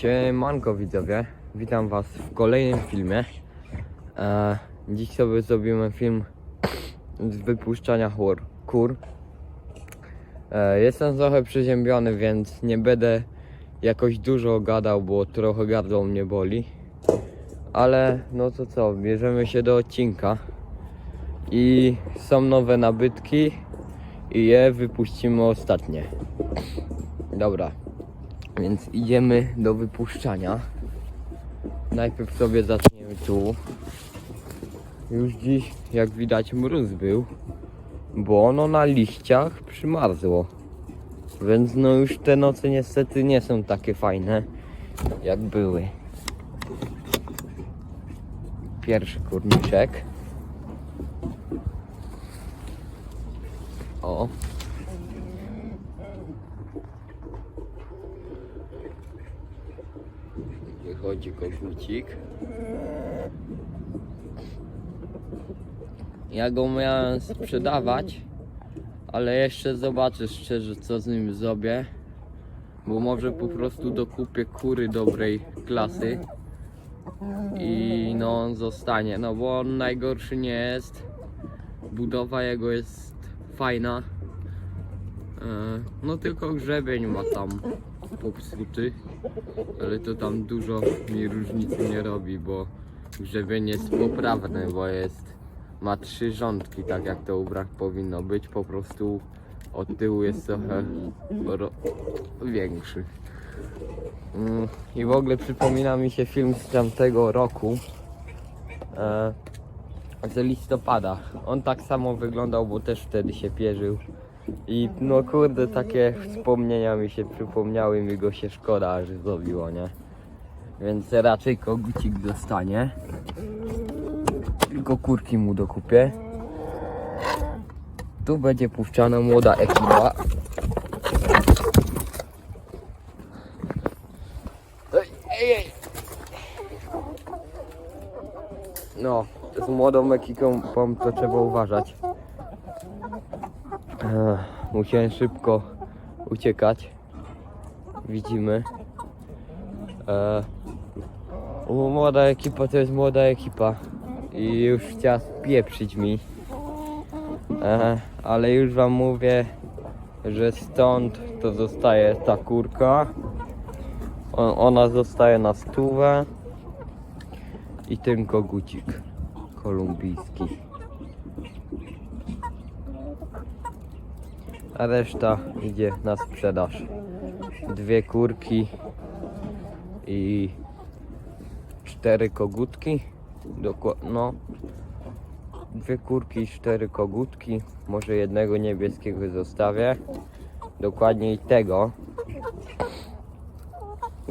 Siemanko widzowie, witam was w kolejnym filmie. E, dziś sobie zrobimy film z wypuszczania chór, kur. E, jestem trochę przeziębiony, więc nie będę jakoś dużo gadał, bo trochę gardło mnie boli. Ale no to co, bierzemy się do odcinka. I są nowe nabytki i je wypuścimy ostatnie. Dobra, więc idziemy do wypuszczania. Najpierw sobie zaczniemy tu. Już dziś, jak widać, mróz był, bo ono na liściach przymarzło. Więc no już te noce niestety nie są takie fajne, jak były. Pierwszy kurniczek. O, Wychodzi kogucik. Ja go miałem sprzedawać, ale jeszcze zobaczę szczerze co z nim zrobię. Bo może po prostu dokupię kury dobrej klasy. I no on zostanie, no bo on najgorszy nie jest. Budowa jego jest fajna. E, No tylko grzebień ma tam popsuty ale to tam dużo mi różnicy nie robi, bo grzebień jest poprawny, bo jest ma trzy rządki, tak jak to u brak powinno być, po prostu od tyłu jest trochę ro- większy. Mm, I w ogóle przypomina mi się film z tamtego roku e, z listopada. On tak samo wyglądał, bo też wtedy się pierzył. I no kurde, takie wspomnienia mi się przypomniały, mi go się szkoda, że zrobiło, nie? Więc raczej kogucik dostanie. Tylko kurki mu dokupię. Tu będzie puszczana młoda ekipa. No, z młodą ekipą to trzeba uważać. Musiałem szybko uciekać. Widzimy. Młoda ekipa to jest młoda ekipa. I już chciała spieprzyć mi. Ale już wam mówię, że stąd to zostaje ta kurka. Ona zostaje na stówę. I ten kogucik kolumbijski. A reszta idzie na sprzedaż. Dwie kurki i cztery kogutki. Dokładnie, no. Dwie kurki i cztery kogutki. Może jednego niebieskiego zostawię. Dokładniej tego.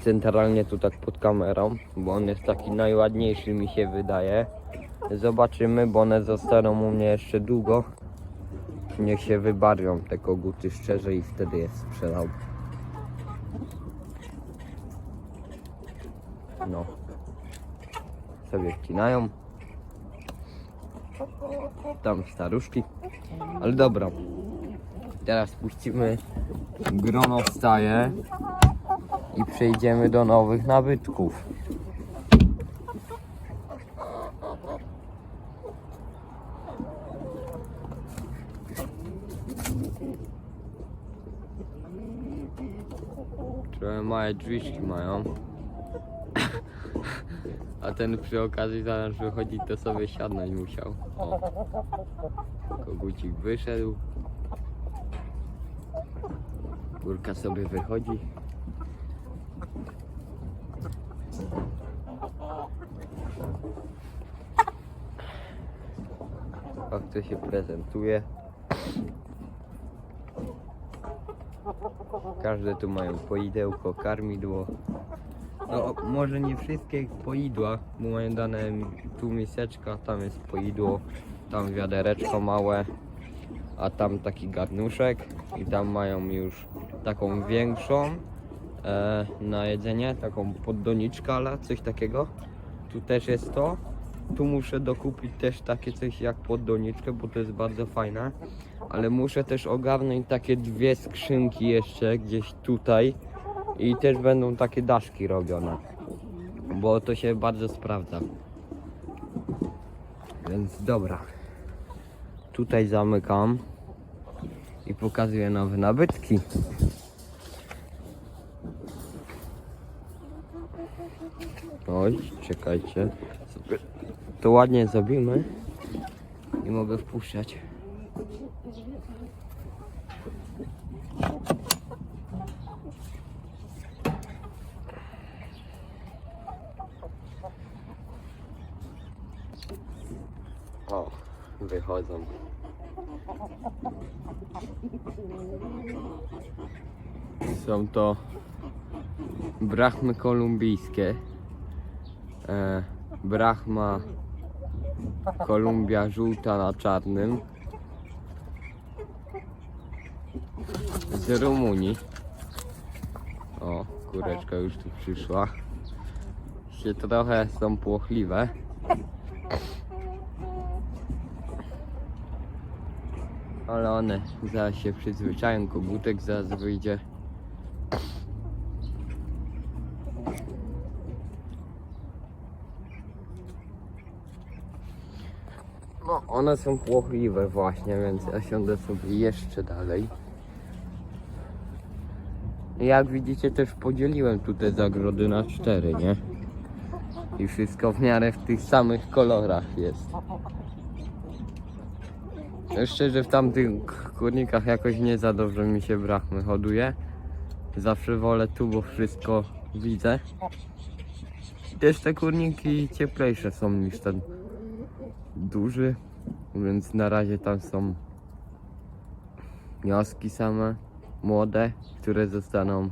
Centralnie tu tak pod kamerą, bo on jest taki najładniejszy mi się wydaje. Zobaczymy, bo one zostaną u mnie jeszcze długo. Niech się wybarwią te koguty szczerze i wtedy je sprzedał. No. Sobie wcinają. Tam staruszki. Ale dobra. Teraz puścimy grono wstaje i przejdziemy do nowych nabytków. Trochę małe drzwiczki mają. A ten przy okazji zamiast wychodzić to sobie siadnąć musiał. O. Kogucik wyszedł. Górka sobie wychodzi. Tak to się prezentuje. Każde tu mają poidełko, karmidło. No, może nie wszystkie poidła, bo mają dane tu miseczka, tam jest poidło, tam wiadereczko małe, a tam taki garnuszek i tam mają już taką większą e, na jedzenie, taką poddoniczkę, ale coś takiego. Tu też jest to. Tu muszę dokupić też takie coś jak poddoniczkę, bo to jest bardzo fajne. Ale muszę też ogarnąć takie dwie skrzynki jeszcze gdzieś tutaj I też będą takie daszki robione. Bo to się bardzo sprawdza. Więc dobra. Tutaj zamykam i pokazuję nowe nabytki. Oj, czekajcie. To ładnie zrobimy i mogę wpuszczać. O, wychodzą. Są to brachmy kolumbijskie. E, brachma Kolumbia żółta na czarnym. Z Rumunii. O, kureczka już tu przyszła. Się trochę są płochliwe. Ale one zaraz się przyzwyczają, kogutek zaraz wyjdzie. No, one są płochliwe właśnie, więc ja siądę sobie jeszcze dalej. Jak widzicie też podzieliłem tutaj zagrody na cztery, nie? I wszystko w miarę w tych samych kolorach jest. Szczerze w tamtych kurnikach jakoś nie za dobrze mi się brachmy hoduje. Zawsze wolę tu, bo wszystko widzę. Też te kurniki cieplejsze są niż ten duży, więc na razie tam są wnioski same, młode, które zostaną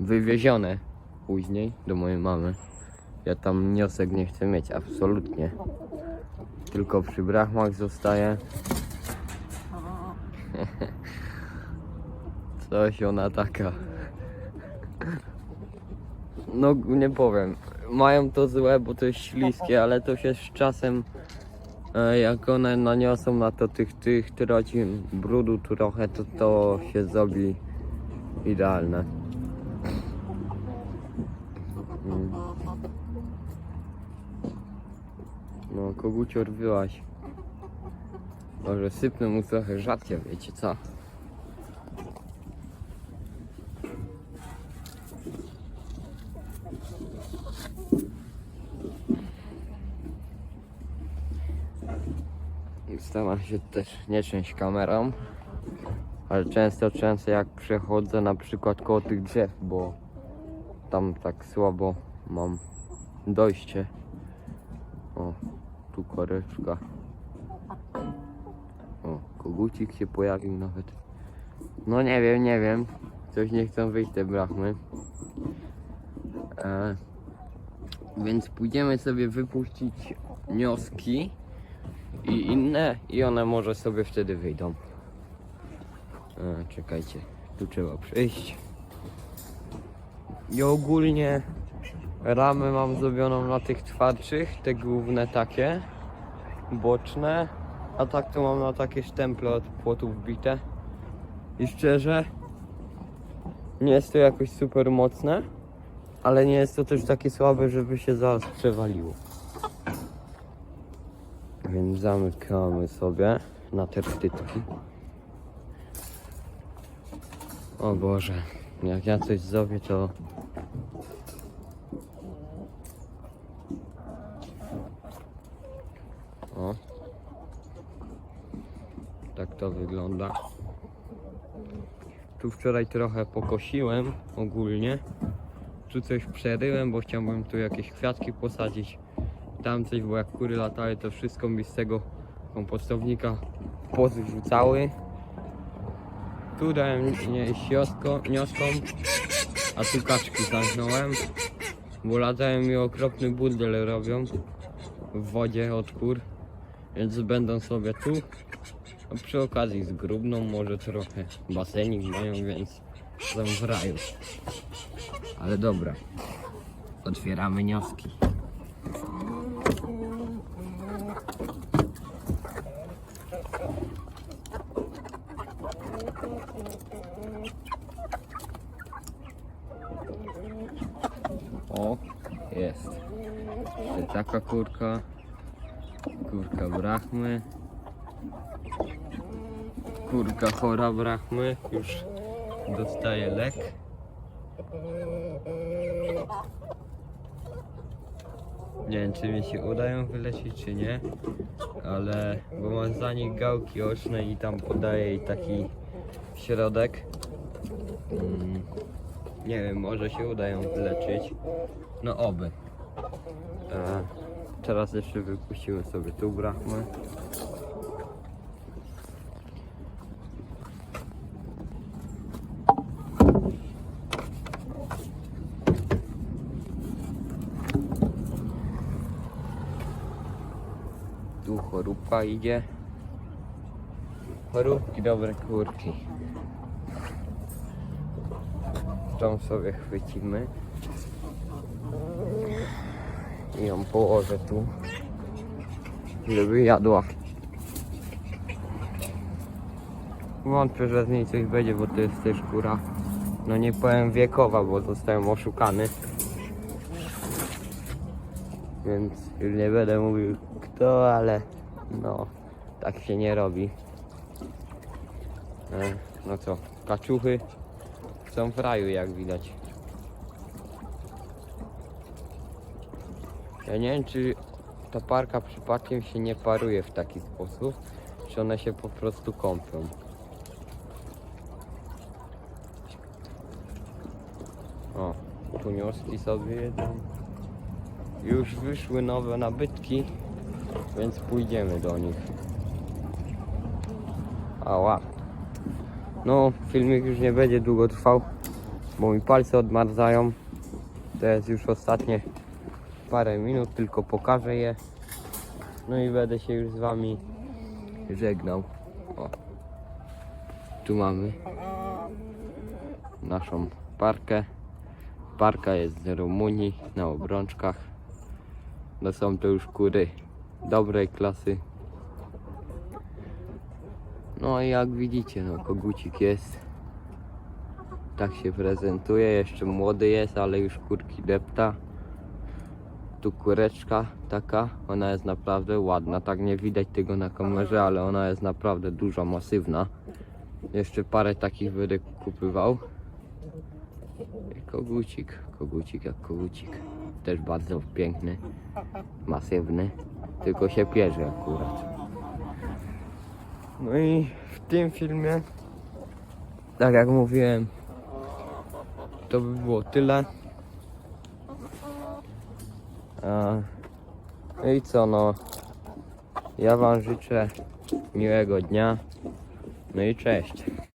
wywiezione później do mojej mamy. Ja tam wniosek nie chcę mieć, absolutnie. Tylko przy brachmach zostaje. Coś ona taka. No nie powiem. Mają to złe, bo to jest śliskie, ale to się z czasem jak one naniosą na to tych tych trocin brudu trochę, to to się zrobi idealne. Mm. No, kogucior wyłaś. Może sypnę mu trochę rzadkie, wiecie co? Staram się też nie część kamerą, ale często, często jak przechodzę na przykład koło tych drzew, bo tam tak słabo mam dojście. O, tu koreczka. O, kogucik się pojawił nawet. No nie wiem, nie wiem. Coś nie chcą wyjść te brachmy. E, więc pójdziemy sobie wypuścić wnioski i inne i one może sobie wtedy wyjdą. Czekajcie, tu trzeba przejść. I ogólnie ramę mam zrobioną na tych twardszych, te główne takie, boczne, a tak to mam na takie sztemple od płotów bite. I szczerze, nie jest to jakoś super mocne, ale nie jest to też takie słabe, żeby się zaraz przewaliło. Więc zamykamy sobie na te wtytki. O Boże, jak ja coś zrobię, to O. Tak to wygląda. Tu wczoraj trochę pokosiłem ogólnie. Tu coś przeryłem, bo chciałbym tu jakieś kwiatki posadzić. Tam coś, bo jak kury latały, to wszystko mi z tego kompostownika pozrzucały. Tu dałem nie, siosko, nioską, a tu kaczki zamknąłem, bo latają mi okropny burdel robią w wodzie od kur, więc będą sobie tu. A przy okazji z grubną może trochę basenik mają, więc są w raju. Ale dobra, otwieramy wnioski. Taka kurka. Kurka brachmy. Kurka chora brachmy. Już dostaje lek. Nie wiem, czy mi się uda ją wyleczyć, czy nie. Ale, bo mam za nich gałki oczne i tam podaję jej taki środek. Mm, nie wiem, może się uda ją wyleczyć. No oby. Teraz jeszcze wypuścimy sobie tu brachmę. Tu choróbka idzie. Choróbki, dobre kurki. Tą sobie chwycimy. I ją położę tu. Żeby jadła. Wątpię, że z niej coś będzie, bo to jest też kura. No nie powiem wiekowa, bo zostałem oszukany. Więc już nie będę mówił kto, ale no tak się nie robi. E, no co, kaczuchy są w raju jak widać. Ja nie wiem czy ta parka przypadkiem się nie paruje w taki sposób, czy one się po prostu kąpią. O, tunioski sobie jedzą. Już wyszły nowe nabytki, więc pójdziemy do nich. Ała. No, filmik już nie będzie długo trwał, bo mi palce odmarzają. To jest już ostatnie parę minut, tylko pokażę je. No i będę się już z wami żegnał. O. Tu mamy naszą parkę. Parka jest z Rumunii na obrączkach. No są to już kury dobrej klasy. No i jak widzicie, no kogucik jest. Tak się prezentuje, jeszcze młody jest, ale już kurki depta. Tu kureczka taka, ona jest naprawdę ładna. Tak nie widać tego na kamerze, ale ona jest naprawdę duża, masywna. Jeszcze parę takich będę kupywał. Kogucik, kogucik jak kogucik. Też bardzo piękny, masywny. Tylko się pierze akurat. No i w tym filmie, tak jak mówiłem, to by było tyle. No i co no, ja wam życzę miłego dnia. No i cześć.